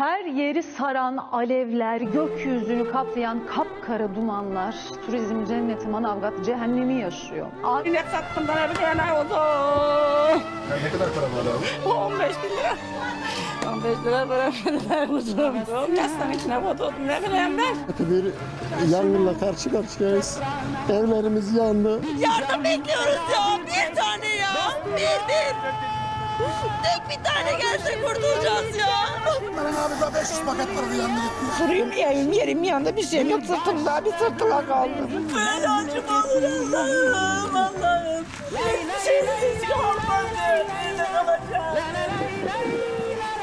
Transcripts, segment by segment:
Her yeri saran alevler, gökyüzünü kaplayan kapkara dumanlar, turizm cenneti Manavgat cehennemi yaşıyor. Ne sattım bana bir tane oldu. Ne kadar para var abi? 15 bin lira. 15 lira para verdiler kuzum. Yastığın içine koydum ne bileyim ben. bir yangınla karşı karşıyayız. Evlerimiz yandı. Yardım bekliyoruz ya. Bir tane ya. Bir bir. Tek bir tane gelse kurtulacağız ya. Benim abi zaten şiş paketleri yandı gitti. Duruyum evim yerim yanında bir şeyim yok sırtımda bir sırtıma kaldım. Böyle acım olur Allah'ım Allah'ım. Şeysiz kalmaz nerede kalacağım.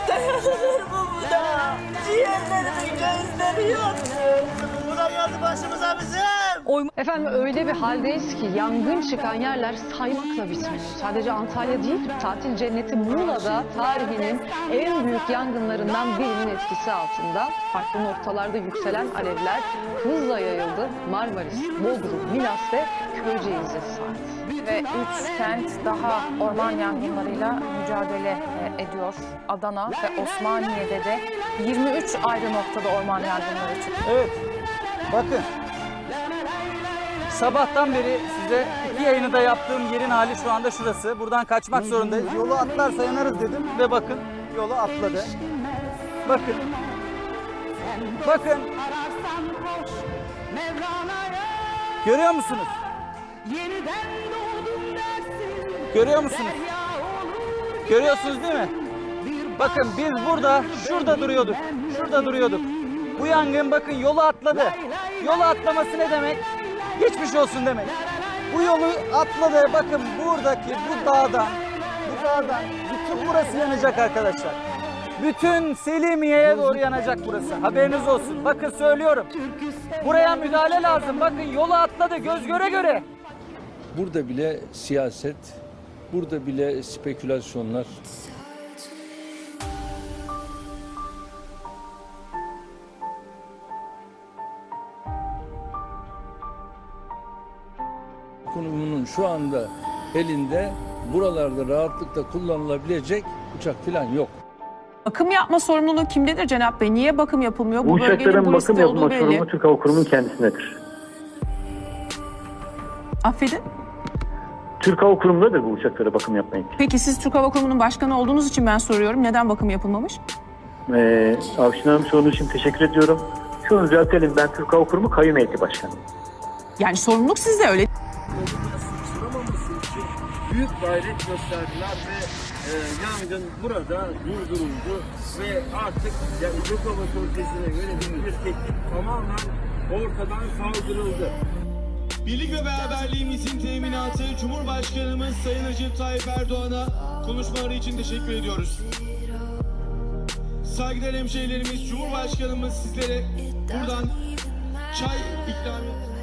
Dayanılır mı bu da? Ciğerlerimin gözleri yandı. Yandı başımıza bizim. Efendim öyle bir haldeyiz ki yangın çıkan yerler saymakla bitmiyor. Sadece Antalya değil, tatil cenneti Muğla'da tarihinin en büyük yangınlarından birinin etkisi altında. Farklı noktalarda yükselen alevler hızla yayıldı. Marmaris, Bodrum, Milas ve Köyceğiz'e sardı. ve 3 kent daha orman yangınlarıyla mücadele e, ediyor. Adana ve Osmaniye'de de 23 ayrı noktada orman yangınları çıktı. Evet. Bakın. Sabahtan beri size iki yayını da yaptığım yerin hali şu anda şurası. Buradan kaçmak zorundayız. Yolu atlarsa yanarız dedim ve bakın yolu atladı. Bakın. Bakın. Görüyor musunuz? Görüyor musunuz? Görüyorsunuz değil mi? Bakın biz burada, şurada duruyorduk. Şurada duruyorduk. Bu yangın bakın yolu atladı. Yolu atlaması ne demek? Geçmiş olsun demek. Bu yolu atladı. Bakın buradaki bu dağdan, bu dağdan bütün burası yanacak arkadaşlar. Bütün Selimiye'ye doğru yanacak burası. Haberiniz olsun. Bakın söylüyorum. Buraya müdahale lazım. Bakın yolu atladı göz göre göre. Burada bile siyaset, burada bile spekülasyonlar. Konumunun şu anda elinde buralarda rahatlıkla kullanılabilecek uçak falan yok. Bakım yapma sorumluluğu kimdedir Cenap Bey? Niye bakım yapılmıyor? Bu bölgenin uçakların bu bakım olduğu yapma belli. sorumlu Türk Hava Kurumu'nun kendisindedir. Affedin. Türk Hava Kurumu'ndadır bu uçaklara bakım yapmayı. Peki siz Türk Hava Kurumu'nun başkanı olduğunuz için ben soruyorum. Neden bakım yapılmamış? Ee, Avşin Hanım sorunuz için teşekkür ediyorum. Şunu düzeltelim ben Türk Hava Kurumu kayyum heyeti başkanıyım. Yani sorumluluk sizde öyle. İçin büyük gayret gösterdiler ve e, yangın burada durduruldu ve artık yani Türk Hava Komitesi'ne yönelik bir teklif tamamen ortadan kaldırıldı. Birlik ve beraberliğimizin teminatı Cumhurbaşkanımız Sayın Recep Tayyip Erdoğan'a konuşmaları için teşekkür ediyoruz. Saygıdeğer hemşehrilerimiz, Cumhurbaşkanımız sizlere buradan çay ikram